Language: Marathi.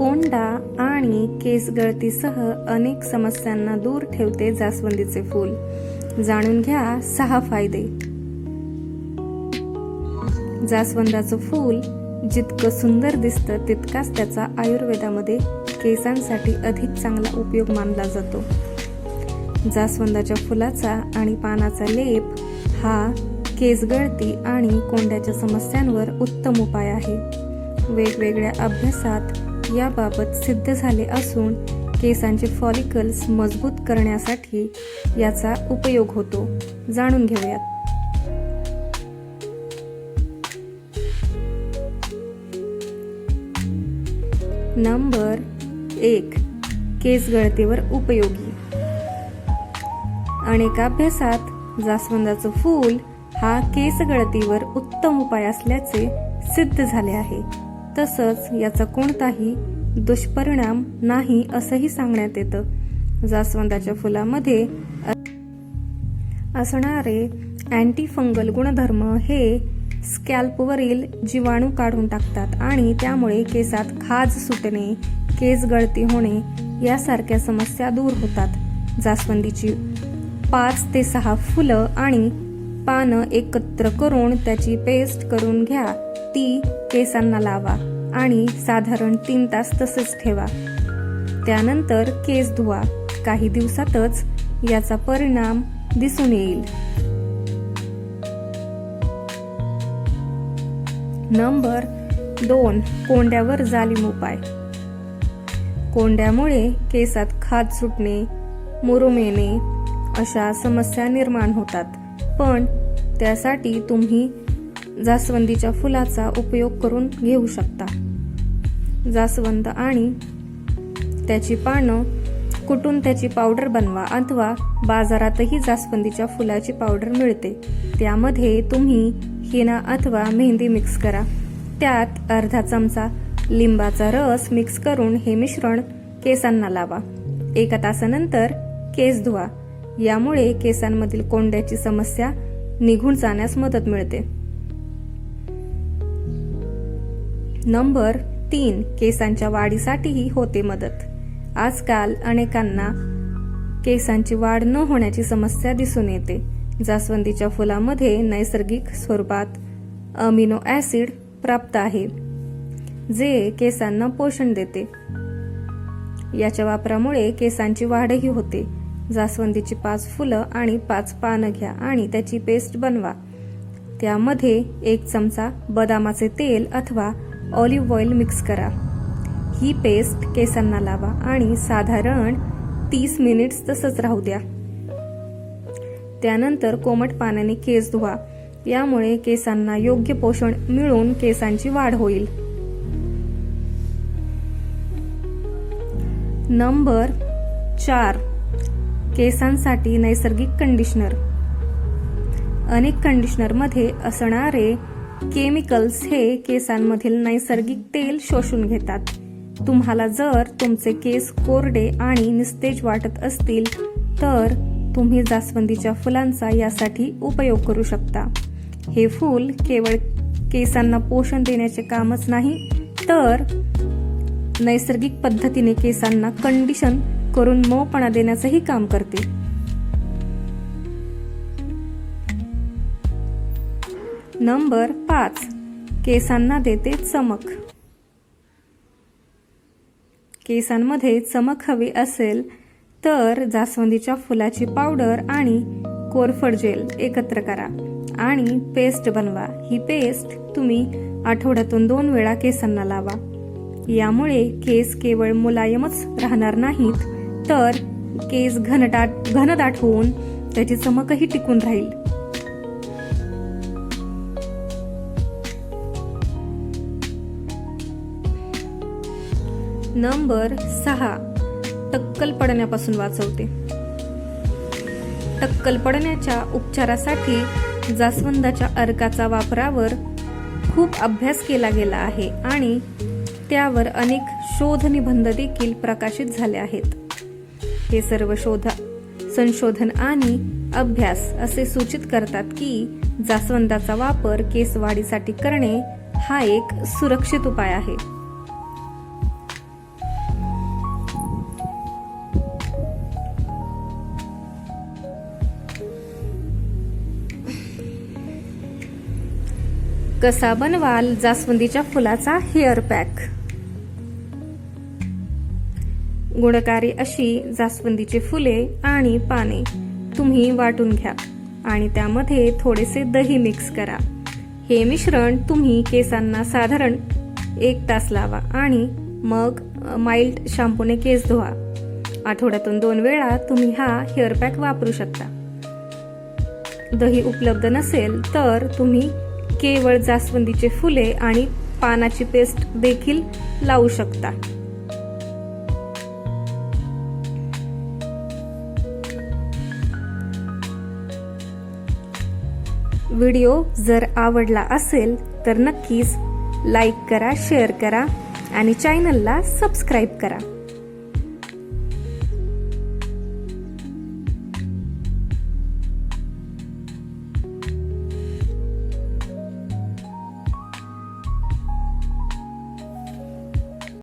कोंडा आणि केस गळतीसह अनेक समस्यांना दूर ठेवते जास्वंदीचे फूल. जाणून घ्या सहा फायदे. जास्वंदाचं फूल जितकं सुंदर दिसतं तितकाच त्याचा आयुर्वेदामध्ये केसांसाठी अधिक चांगला उपयोग मानला जातो. जास्वंदाच्या फुलाचा आणि पानाचा लेप हा केस गळती आणि कोंड्याच्या समस्यांवर उत्तम उपाय आहे. वेगवेगळ्या अभ्यासात याबाबत सिद्ध झाले असून केसांचे फॉलिकल्स मजबूत करण्यासाठी याचा उपयोग होतो. जाणून घेऊयात. नंबर एक. केस गळतीवर उपयोगी. अनेक अभ्यासात जास्वंदाचं फूल हा केस गळतीवर उत्तम उपाय असल्याचे सिद्ध झाले आहे. तसंच याचा कोणताही दुष्परिणाम नाही असंही सांगण्यात येतं. जास्वंदाच्या फुलामध्ये असणारे अँटी फंगल गुणधर्म हे स्कॅल्पवरील जीवाणू काढून टाकतात आणि त्यामुळे केसात खाज सुटणे केस गळती होणे यासारख्या समस्या दूर होतात. जास्वंदीची पाच ते सहा फुलं आणि पानं एकत्र करून त्याची पेस्ट करून घ्या. ती केसांना लावा आणि साधारण तीन तास तसेच ठेवा. त्यानंतर केस धुवा. काही दिवसातच याचा परिणाम दिसून येईल. नंबर दोन कोंड्यावर जालिम उपाय. कोंड्यामुळे केसात खाज सुटणे मुरुम येणे अशा समस्या निर्माण होतात. पण त्यासाठी तुम्ही जास्वंदीच्या फुलाचा उपयोग करून घेऊ शकता. जास्वंद आणि त्याची पानं कुटून त्याची पावडर बनवा अथवा बाजारातही जास्वंदीच्या फुलाची पावडर मिळते. त्यामध्ये तुम्ही हिना अथवा मेहंदी मिक्स करा. त्यात अर्धा चमचा लिंबाचा रस मिक्स करून हे मिश्रण केसांना लावा. एका तासानंतर केस धुवा. यामुळे केसांमधील कोंड्याची समस्या निघून जाण्यास मदत मिळते. नंबर तीन केसांच्या वाढीसाठीही होते मदत. आजकाल अनेकांना केसांची वाढ न होण्याची समस्या दिसून येते. जास्वंदीच्या फुलामध्ये नैसर्गिक स्वरूपात अमिनो ॲसिड प्राप्त आहे जे केसांना पोषण देते. याच्या वापरामुळे केसांची वाढही होते. जास्वंदीची पाच फुलं आणि पाच पानं घ्या आणि त्याची पेस्ट बनवा. त्यामध्ये एक चमचा बदामाचे तेल अथवा ऑलिव्ह ऑइल मिक्स करा. ही पेस्ट केसांना लावा आणि साधारण तीस मिनिट्स तसंच राहू द्या. त्यानंतर कोमट पाण्याने केस धुवा. यामुळे केसांना योग्य पोषण मिळून केसांची वाढ होईल. नंबर चार. केसांसाठी नैसर्गिक कंडिशनर. अनेक कंडिशनरमध्ये असणारे केमिकल्स हे केसांमधील नैसर्गिक तेल शोषून घेतात. तुम्हाला जर तुमचे केस कोरडे आणि निस्तेज वाटत असतील तर तुम्ही जास्वंदीच्या फुलांचा यासाठी उपयोग करू शकता. हे फूल केवळ केसांना पोषण देण्याचे कामच नाही तर नैसर्गिक पद्धतीने केसांना कंडिशन करून मऊपणा देण्याचंही काम करते. नंबर पाच. केसांना देते चमक. केसांमध्ये चमक हवी असेल तर जास्वंदीच्या फुलाची पावडर आणि कोरफड जेल एकत्र करा आणि पेस्ट बनवा. ही पेस्ट तुम्ही आठवड्यातून दोन वेळा केसांना लावा. यामुळे केस केवळ मुलायमच राहणार नाहीत तर केस घनदाट घनदाट होऊन त्याची चमकही टिकून राहील. नंबर सहा. टक्कल पडण्यापासून वाचवते. टक्कल पडण्याच्या उपचारासाठी जास्वंदाच्या अर्काचा वापरावर खूप अभ्यास केला गेला आहे आणि त्यावर अनेक शोध निबंध देखील प्रकाशित झाले आहेत. हे सर्व शोध संशोधन आणि अभ्यास असे सूचित करतात की जास्वंदाचा वापर केस वाढीसाठी करणे हा एक सुरक्षित उपाय आहे. कसा बनवाल? जास्वंदीच्या फुलाचा हेअर पॅक गुणकारी अशी जास्वंदीची फुले आणि पाने. तुम्ही वाटून घ्या आणि त्यामध्ये थोडेसे दही मिक्स करा. हे मिश्रण तुम्ही केसांना साधारण एक तास लावा आणि मग माइल्ड शॅम्पूने केस धुवा. आठवड्यातून दोन वेळा तुम्ही हा हेअर पॅक वापरू शकता. दही उपलब्ध नसेल तर तुम्ही केवळ जास्वंदीचे फुले आणि पानाची पेस्ट देखील लावू शकता. व्हिडिओ जर आवडला असेल तर नक्कीच लाईक करा शेअर करा आणि चॅनलला सबस्क्राईब करा.